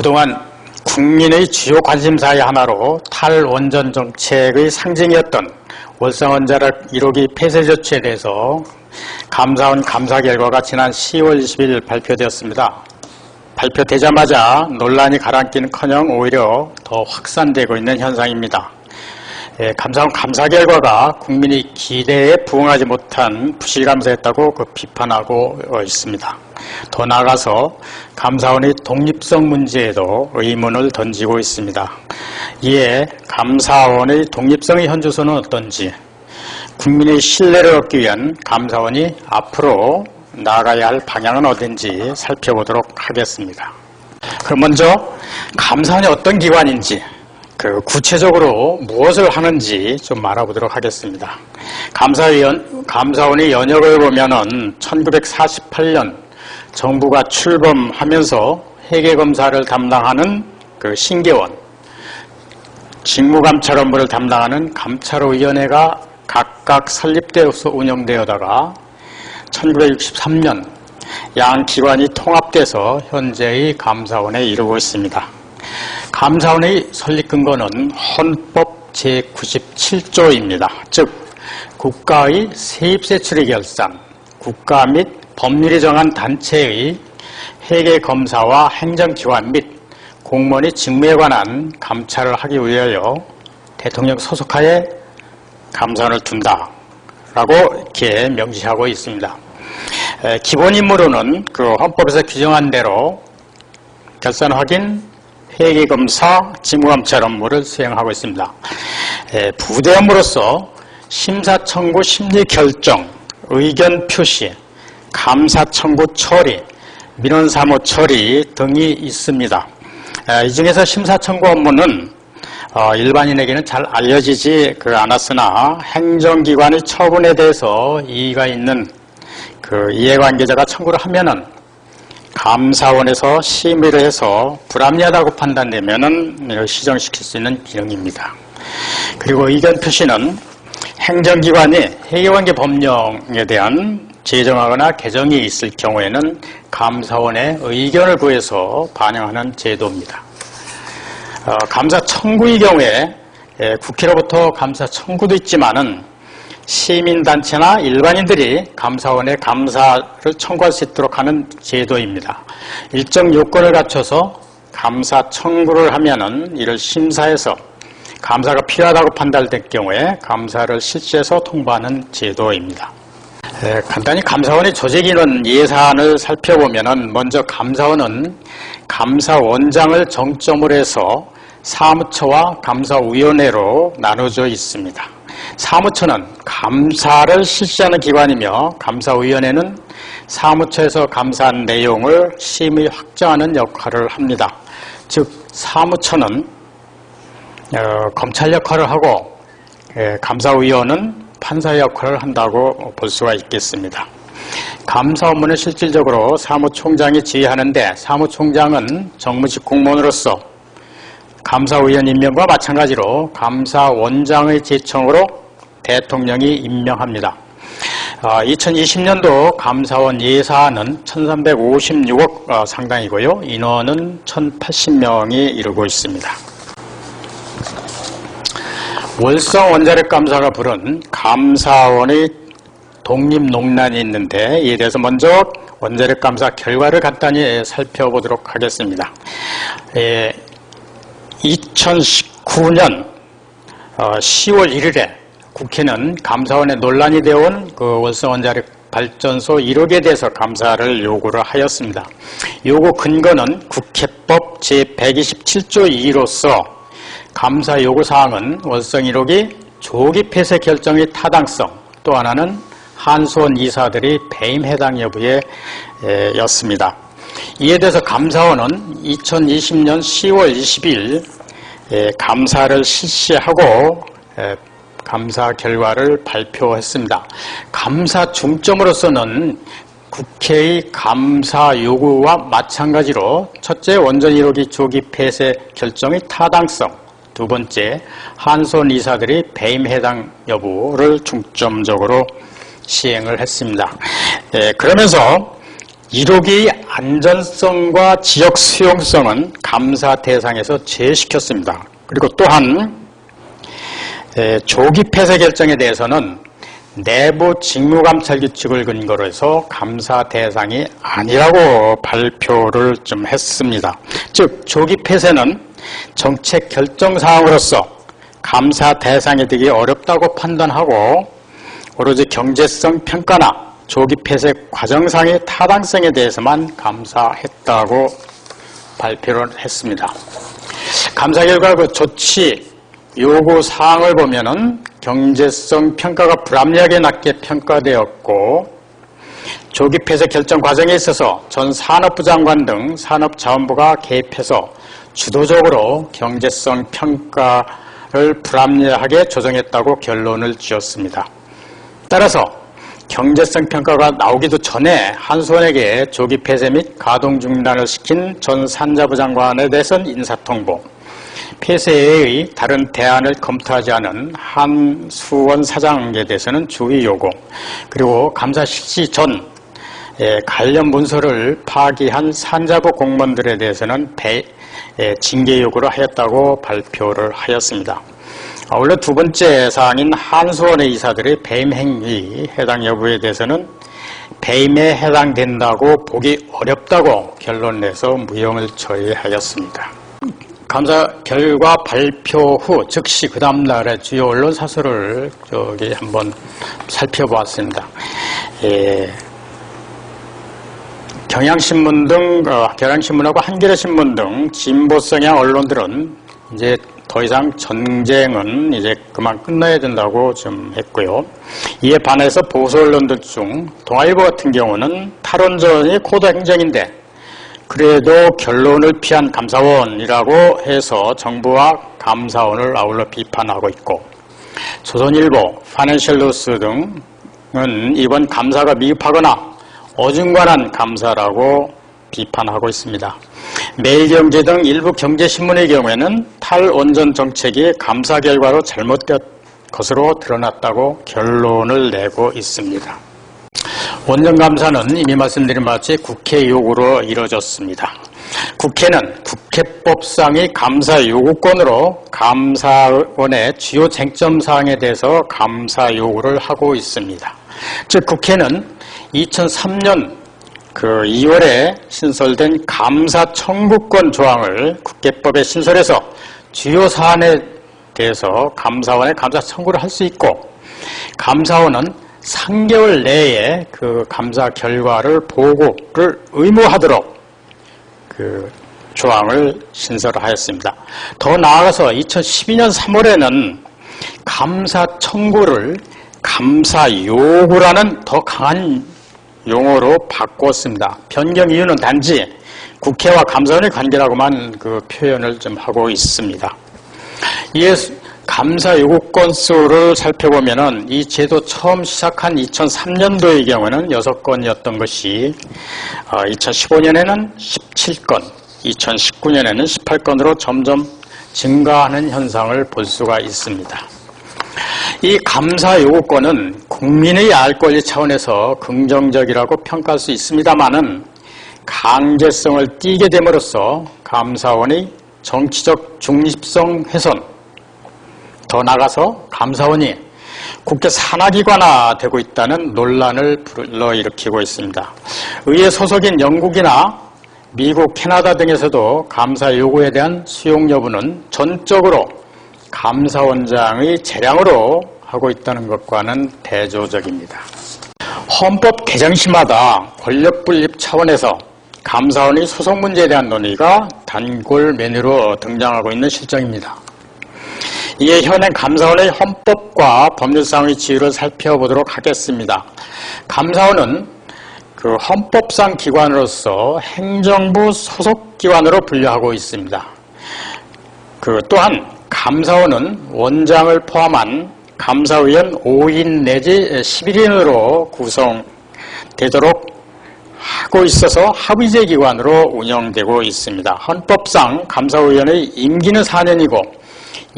그동안 국민의 주요 관심사의 하나로 탈원전 정책의 상징이었던 월성원자력 1호기 폐쇄 조치에 대해서 감사원 감사 결과가 지난 10월 20일 발표되었습니다. 발표되자마자 논란이 가라앉기는커녕 오히려 더 확산되고 있는 현상입니다. 예, 감사원 감사 결과가 국민의 기대에 부응하지 못한 부실감사였다고 그 비판하고 어, 있습니다. 더 나아가서 감사원의 독립성 문제에도 의문을 던지고 있습니다. 이에 감사원의 독립성의 현주소는 어떤지 국민의 신뢰를 얻기 위한 감사원이 앞으로 나아가야 할 방향은 어딘지 살펴보도록 하겠습니다. 그럼 먼저 감사원이 어떤 기관인지 그 구체적으로 무엇을 하는지 좀 알아보도록 하겠습니다. 감사위원, 감사원의 연역을 보면은 1948년 정부가 출범하면서 회계검사를 담당하는 그 신계원, 직무감찰 업무를 담당하는 감찰위원회가 각각 설립되어서 운영되어다가 1963년 양 기관이 통합돼서 현재의 감사원에 이르고 있습니다. 감사원의 설립 근거는 헌법 제97조입니다. 즉 국가의 세입세 출의 결산, 국가 및 법률이 정한 단체의 회계 검사와 행정기관 및 공무원의 직무에 관한 감찰을 하기 위하여 대통령 소속하에 감사원을 둔다라고 이렇게 명시하고 있습니다. 기본 임무로는 그 헌법에서 규정한 대로 결산 확인, 회계검사, 직무감찰 업무를 수행하고 있습니다. 부대 업무로서 심사 청구 심리 결정, 의견 표시, 감사 청구 처리, 민원 사무 처리 등이 있습니다. 이 중에서 심사 청구 업무는 어, 일반인에게는 잘 알려지지 그 않았으나 행정기관의 처분에 대해서 이의가 있는 그 이해관계자가 청구를 하면은 감사원에서 심의를 해서 불합리하다고 판단되면은 시정시킬 수 있는 기능입니다. 그리고 의견 표시는 행정기관이 회계관계 법령에 대한 제정하거나 개정이 있을 경우에는 감사원의 의견을 구해서 반영하는 제도입니다. 어, 감사 청구의 경우에 예, 국회로부터 감사 청구도 있지만은 시민단체나 일반인들이 감사원에 감사를 청구할 수 있도록 하는 제도입니다. 일정 요건을 갖춰서 감사 청구를 하면은 이를 심사해서 감사가 필요하다고 판단될 경우에 감사를 실시해서 통보하는 제도입니다. 에, 간단히 감사원의 조직인원 예산을 살펴보면은 먼저 감사원은 감사원장을 정점으로 해서 사무처와 감사위원회로 나눠져 있습니다. 사무처는 감사를 실시하는 기관이며 감사위원회는 사무처에서 감사한 내용을 심의 확정하는 역할을 합니다. 즉 사무처는 어, 검찰 역할을 하고 예, 감사위원은 판사 역할을 한다고 볼 수가 있겠습니다. 감사 업무는 실질적으로 사무총장이 지휘하는데 사무총장은 정무직 공무원으로서 감사위원 임명과 마찬가지로 감사원장의 제청으로 대통령이 임명합니다. 2020년도 아, 감사원 예산은 1356억 어, 상당이고요. 인원은 1080명이 이르고 있습니다. 월성 원자력 감사가 부른 감사원의 독립농란이 있는데 이에 대해서 먼저 원자력 감사 결과를 간단히 살펴보도록 하겠습니다. 예, 2019년 10월 어, 1일에 국회는 감사원에 논란이 되어온 그 월성 원자력 발전소 1호기에 대해서 감사를 요구를 하였습니다. 요구 근거는 국회법 제127조 2로서 감사 요구사항은 월성 1호기 조기 폐쇄 결정의 타당성 또 하나는 한수원 이사들이 배임 해당 여부에 였습니다. 이에 대해서 감사원은 2020년 10월 20일 감사를 실시하고 감사 결과를 발표했습니다. 감사 중점으로서는 국회의 감사 요구와 마찬가지로 첫째 원전 1호기 조기 폐쇄 결정의 타당성 두 번째 한손 이사들이 배임 해당 여부를 중점적으로 시행을 했습니다. 예, 그러면서 1호기 안전성과 지역 수용성은 감사 대상에서 제시켰습니다. 그리고 또한 에, 조기 폐쇄 결정에 대해서는 내부 직무감찰 규칙을 근거로 해서 감사 대상이 아니라고 발표를 좀 했습니다. 즉 조기 폐쇄는 정책 결정 사항으로서 감사 대상이 되기 어렵다고 판단하고 오로지 경제성 평가나 조기 폐쇄 과정상의 타당성에 대해서만 감사했다고 발표를 했습니다. 감사 결과 그 조치 요구 사항을 보면은 경제성 평가가 불합리하게 낮게 평가되었고 조기 폐쇄 결정 과정에 있어서 전 산업부 장관 등 산업자원부가 개입해서 주도적으로 경제성 평가를 불합리하게 조정했다고 결론을 지었습니다. 따라서 경제성 평가가 나오기도 전에 한수원에게 조기 폐쇄 및 가동 중단을 시킨 전 산자부 장관에 대해서는 인사통보, 폐쇄의 다른 대안을 검토하지 않은 한수원 사장에 대해서는 주의 요구, 그리고 감사 실시 전 예, 관련 문서를 파기한 산자부 공무원들에 대해서는 배, 예, 징계 요구를 하였다고 발표를 하였습니다. 아, 원래 두 번째 사항인 한수원의 이사들의 배임 행위 해당 여부에 대해서는 배임에 해당된다고 보기 어렵다고 결론 내서 무형을 처리하였습니다. 감사 결과 발표 후 즉시 그 다음 날에 주요 언론 사설을 저기 한번 살펴보았습니다. 예, 경향신문 등 어, 경향신문하고 한겨레신문 등 진보 성향 언론들은 이제 더 이상 전쟁은 이제 그만 끝나야 된다고 좀 했고요. 이에 반해서 보수 언론들 중 동아일보 같은 경우는 탈원전이 코드 행정인데 그래도 결론을 피한 감사원이라고 해서 정부와 감사원을 아울러 비판하고 있고 조선일보, 파낸셜뉴스 등은 이번 감사가 미흡하거나 어중간한 감사라고 비판하고 있습니다. 매일경제 등 일부 경제신문의 경우에는 탈원전 정책이 감사 결과로 잘못된 것으로 드러났다고 결론을 내고 있습니다. 원전 감사는 이미 말씀드린 바와 같이 국회 요구로 이뤄졌습니다. 국회는 국회법상의 감사 요구권으로 감사원의 주요 쟁점 사항에 대해서 감사 요구를 하고 있습니다. 즉 국회는 2003년 그 2월에 신설된 감사 청구권 조항을 국회법에 신설해서 주요 사안에 대해서 감사원에 감사 청구를 할 수 있고 감사원은 3개월 내에 그 감사 결과를 보고를 의무하도록 그 조항을 신설하였습니다. 더 나아가서 2012년 3월에는 감사 청구를 감사 요구라는 더 강한 용어로 바꿨습니다. 변경 이유는 단지 국회와 감사원의 관계라고만 그 표현을 좀 하고 있습니다. 이에 감사 요구 건수를 살펴보면은 이 제도 처음 시작한 2003년도의 경우는 6건이었던 것이 2015년에는 17건, 2019년에는 18건으로 점점 증가하는 현상을 볼 수가 있습니다. 이 감사 요구권은 국민의 알 권리 차원에서 긍정적이라고 평가할 수 있습니다만은 강제성을 띠게 됨으로써 감사원의 정치적 중립성 훼손, 더 나가서 감사원이 국회 산하기관화 되고 있다는 논란을 불러일으키고 있습니다. 의회 소속인 영국이나 미국, 캐나다 등에서도 감사 요구에 대한 수용 여부는 전적으로 감사원장의 재량으로 하고 있다는 것과는 대조적입니다. 헌법 개정 시마다 권력 분립 차원에서 감사원의 소속 문제에 대한 논의가 단골 메뉴로 등장하고 있는 실정입니다. 이에 현행 감사원의 헌법과 법률상의 지위를 살펴보도록 하겠습니다. 감사원은 그 헌법상 기관으로서 행정부 소속 기관으로 분류하고 있습니다. 그 또한 감사원은 원장을 포함한 감사위원 5인 내지 11인으로 구성되도록 하고 있어서 합의제 기관으로 운영되고 있습니다. 헌법상 감사위원의 임기는 4년이고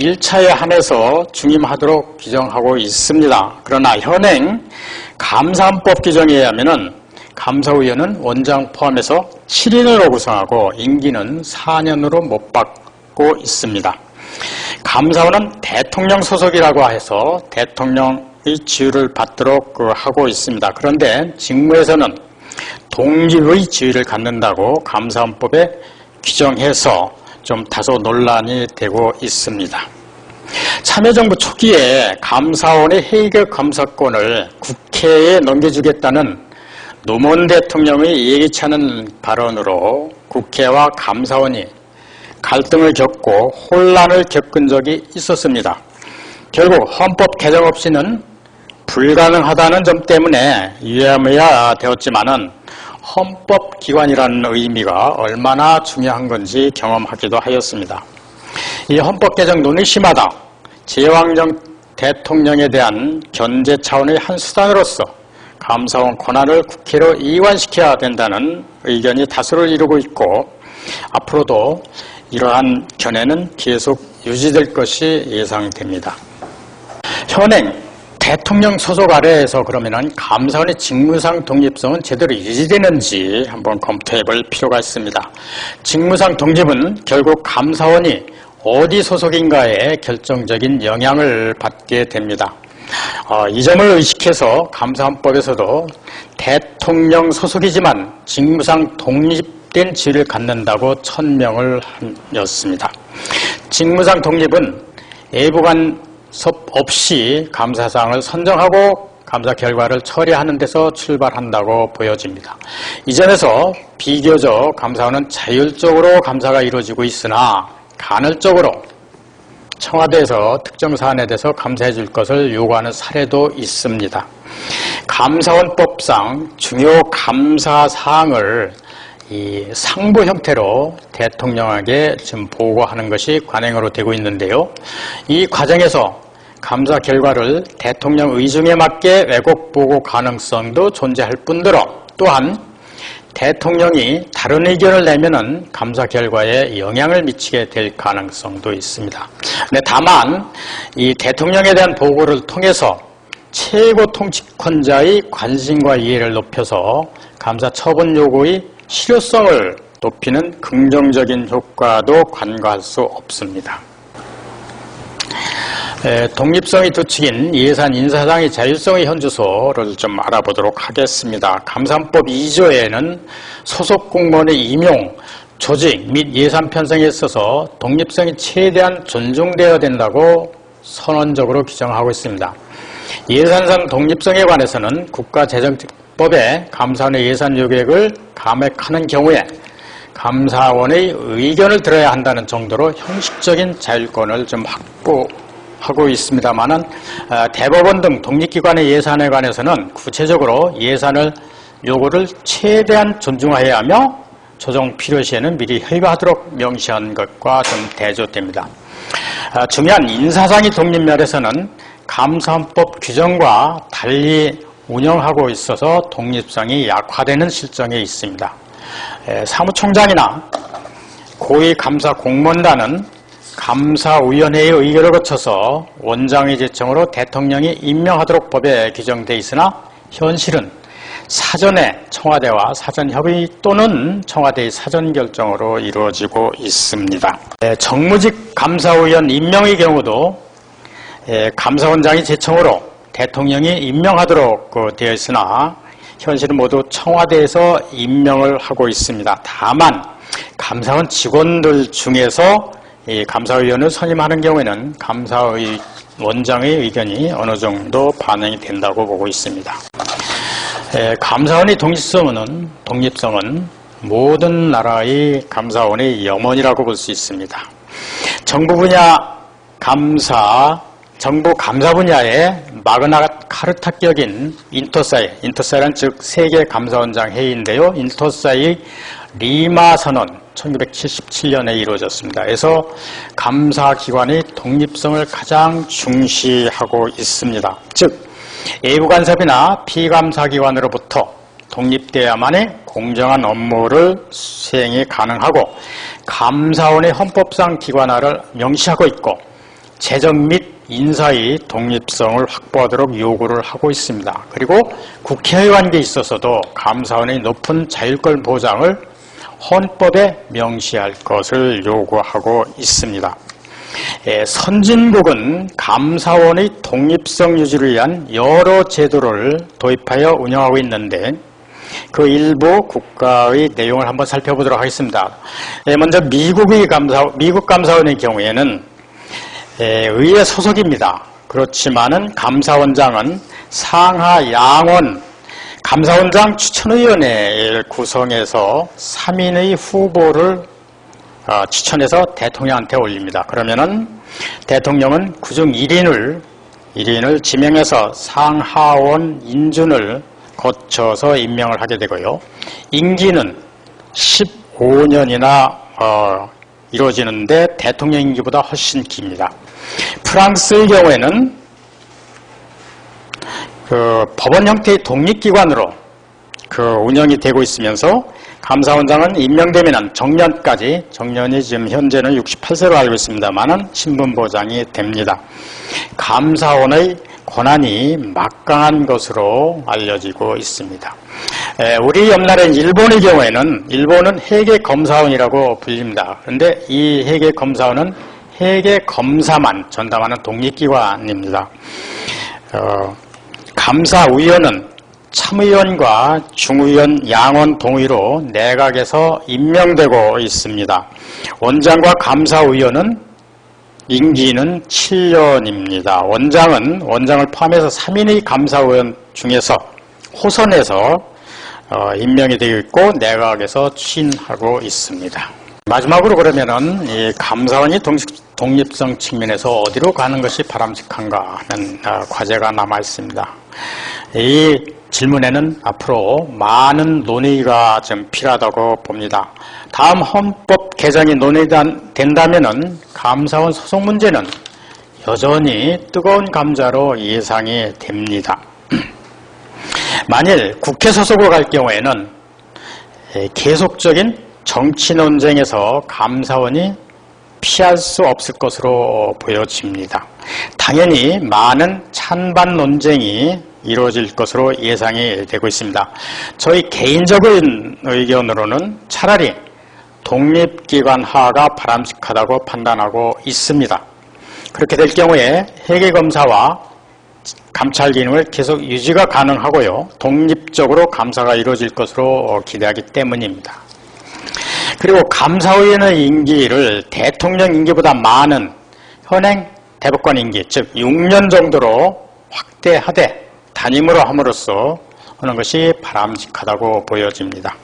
1차에 한해서 중임하도록 규정하고 있습니다. 그러나 현행 감사헌법 규정에 의하면 감사위원은 원장 포함해서 7인으로 구성하고 임기는 4년으로 못 받고 있습니다. 감사원은 대통령 소속이라고 해서 대통령의 지위를 받도록 그 하고 있습니다. 그런데 직무에서는 독립의 지위를 갖는다고 감사원법에 규정해서 좀 다소 논란이 되고 있습니다. 참여정부 초기에 감사원의 해결 감사권을 국회에 넘겨주겠다는 노무현 대통령의 예기치 않은 발언으로 국회와 감사원이 갈등을 겪고 혼란을 겪은 적이 있었습니다. 결국 헌법 개정 없이는 불가능하다는 점 때문에 유야무야 되었지만은 헌법기관이라는 의미가 얼마나 중요한 건지 경험하기도 하였습니다. 이 헌법 개정 논의 심하다. 제왕정 대통령에 대한 견제 차원의 한 수단으로서 감사원 권한을 국회로 이관시켜야 된다는 의견이 다수를 이루고 있고 앞으로도 이러한 견해는 계속 유지될 것이 예상됩니다. 현행 대통령 소속 아래에서 그러면은 감사원의 직무상 독립성은 제대로 유지되는지 한번 검토해 볼 필요가 있습니다. 직무상 독립은 결국 감사원이 어디 소속인가에 결정적인 영향을 받게 됩니다. 어, 이 점을 의식해서 감사원법에서도 대통령 소속이지만 직무상 독립된 지위를 갖는다고 천명을 하였습니다. 직무상 독립은 예부간섭 없이 감사사항을 선정하고 감사 결과를 처리하는 데서 출발한다고 보여집니다. 이 점에서 비교적 감사원은 자율적으로 감사가 이루어지고 있으나 간헐적으로 청와대에서 특정 사안에 대해서 감사해 줄 것을 요구하는 사례도 있습니다. 감사원법상 중요 감사 사항을 이 상부 형태로 대통령에게 지금 보고하는 것이 관행으로 되고 있는데요. 이 과정에서 감사 결과를 대통령 의중에 맞게 왜곡 보고 가능성도 존재할 뿐더러 또한 대통령이 다른 의견을 내면은 감사 결과에 영향을 미치게 될 가능성도 있습니다. 근데 다만 이 대통령에 대한 보고를 통해서 최고 통치권자의 관심과 이해를 높여서 감사 처분 요구의 실효성을 높이는 긍정적인 효과도 간과할 수 없습니다. 에, 독립성이 두칙인 예산 인사상의 자율성의 현주소를 좀 알아보도록 하겠습니다. 감사법 2조에는 소속 공무원의 임용, 조직 및 예산 편성에 있어서 독립성이 최대한 존중되어야 된다고 선언적으로 규정하고 있습니다. 예산상 독립성에 관해서는 국가재정법에 감사원의 예산 요격을 감액하는 경우에 감사원의 의견을 들어야 한다는 정도로 형식적인 자율권을 좀 확보 하고 있습니다만은 어, 대법원 등 독립기관의 예산에 관해서는 구체적으로 예산을 요구를 최대한 존중해야 하며 조정 필요시에는 미리 협의하도록 명시한 것과 좀 대조됩니다. 어, 중요한 인사상의 독립면에서는 감사원법 규정과 달리 운영하고 있어서 독립성이 약화되는 실정에 있습니다. 사무총장이나 고위감사 공무원단은 감사위원회의 의결을 거쳐서 원장의 제청으로 대통령이 임명하도록 법에 규정되어 있으나 현실은 사전에 청와대와 사전 협의 또는 청와대의 사전 결정으로 이루어지고 있습니다. 정무직 감사위원 임명의 경우도 감사원장이 제청으로 대통령이 임명하도록 그 되어 있으나 현실은 모두 청와대에서 임명을 하고 있습니다. 다만 감사원 직원들 중에서 감사위원을 선임하는 경우에는 감사의 원장의 의견이 어느 정도 반영이 된다고 보고 있습니다. 감사원의 독립성은 독립성은 모든 나라의 감사원의 염원이라고 볼 수 있습니다. 정부 분야 감사 정부 감사 분야의 마그나 카르타격인 인터사이, 인터사이란 즉 세계 감사원장 회의인데요. 인터사이 리마 선언 1977년에 이루어졌습니다. 그래서 감사기관의 독립성을 가장 중시하고 있습니다. 즉 외부 간섭이나 피감사기관으로부터 독립돼야만이 공정한 업무를 수행이 가능하고 감사원의 헌법상 기관화를 명시하고 있고 재정 및 인사의 독립성을 확보하도록 요구를 하고 있습니다. 그리고 국회의원에 있어서도 감사원의 높은 자율권 보장을 헌법에 명시할 것을 요구하고 있습니다. 예, 선진국은 감사원의 독립성 유지를 위한 여러 제도를 도입하여 운영하고 있는데 그 일부 국가의 내용을 한번 살펴보도록 하겠습니다. 예, 먼저 미국의 감사, 미국 감사원의 경우에는 예, 의회 소속입니다. 그렇지만은 감사원장은 상하 양원 감사원장 추천위원회를 구성해서 3인의 후보를 어, 추천해서 대통령한테 올립니다. 그러면은 대통령은 그중 1인을 1인을 지명해서 상하원 인준을 거쳐서 임명을 하게 되고요. 임기는 15년이나 어, 이루어지는데 대통령 임기보다 훨씬 깁니다. 프랑스의 경우에는 그 법원 형태의 독립기관으로 그 운영이 되고 있으면서 감사원장은 임명되면 정년까지 정년이 지금 현재는 68세로 알고 있습니다만은 신분 보장이 됩니다. 감사원의 권한이 막강한 것으로 알려지고 있습니다. 에, 우리 옆나라인 일본의 경우에는 일본은 해계 검사원이라고 불립니다. 그런데 이 해계 검사원은 해계 검사만 전담하는 독립기관입니다. 어, 감사위원은 참의원과 중의원 양원 동의로 내각에서 임명되고 있습니다. 원장과 감사위원은 임기는 7년입니다. 원장은 원장을 포함해서 3인의 감사위원 중에서 호선해서 어, 임명이 되어 있고 내각에서 추인하고 있습니다. 마지막으로 그러면은 이 감사원이 독립 성 측면에서 어디로 가는 것이 바람직한가 하는 어, 과제가 남아 있습니다. 이 질문에는 앞으로 많은 논의가 좀 필요하다고 봅니다. 다음 헌법 개정이 논의된다면 감사원 소속 문제는 여전히 뜨거운 감자로 예상이 됩니다. 만일 국회 소속으로 갈 경우에는 계속적인 정치 논쟁에서 감사원이 피할 수 없을 것으로 보여집니다. 당연히 많은 찬반 논쟁이 이루어질 것으로 예상이 되고 있습니다. 저희 개인적인 의견으로는 차라리 독립기관화가 바람직하다고 판단하고 있습니다. 그렇게 될 경우에 회계검사와 감찰 기능을 계속 유지가 가능하고요. 독립적으로 감사가 이루어질 것으로 기대하기 때문입니다. 그리고 감사위원의 임기를 대통령 임기보다 많은 현행 대법관 임기, 즉 6년 정도로 확대하되 단임으로 함으로써 하는 것이 바람직하다고 보여집니다.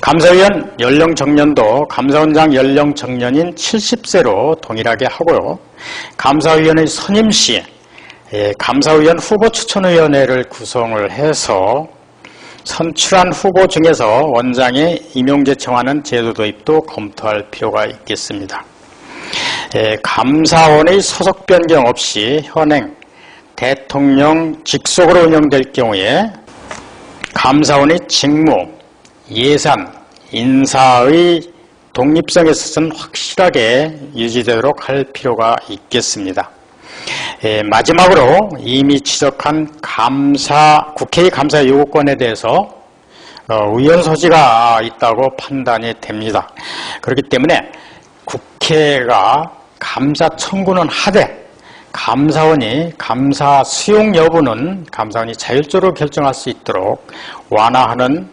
감사위원 연령 정년도 감사원장 연령 정년인 70세로 동일하게 하고요. 감사위원의 선임 시 예, 감사위원 후보 추천위원회를 구성을 해서 선출한 후보 중에서 원장의 임용 제 청하는 제도 도입도 검토할 필요가 있겠습니다. 예, 감사원의 소속 변경 없이 현행 대통령 직속으로 운영될 경우에 감사원의 직무, 예산, 인사의 독립성에 있어서는 확실하게 유지되도록 할 필요가 있겠습니다. 예, 마지막으로 이미 지적한 감사, 국회의 감사 요구권에 대해서 어, 의원 소지가 있다고 판단이 됩니다. 그렇기 때문에 국회가 감사 청구는 하되 감사원이 감사 수용 여부는 감사원이 자율적으로 결정할 수 있도록 완화하는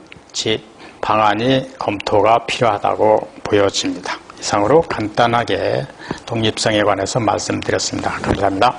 방안이 검토가 필요하다고 보여집니다. 이상으로 간단하게 독립성에 관해서 말씀드렸습니다. 감사합니다.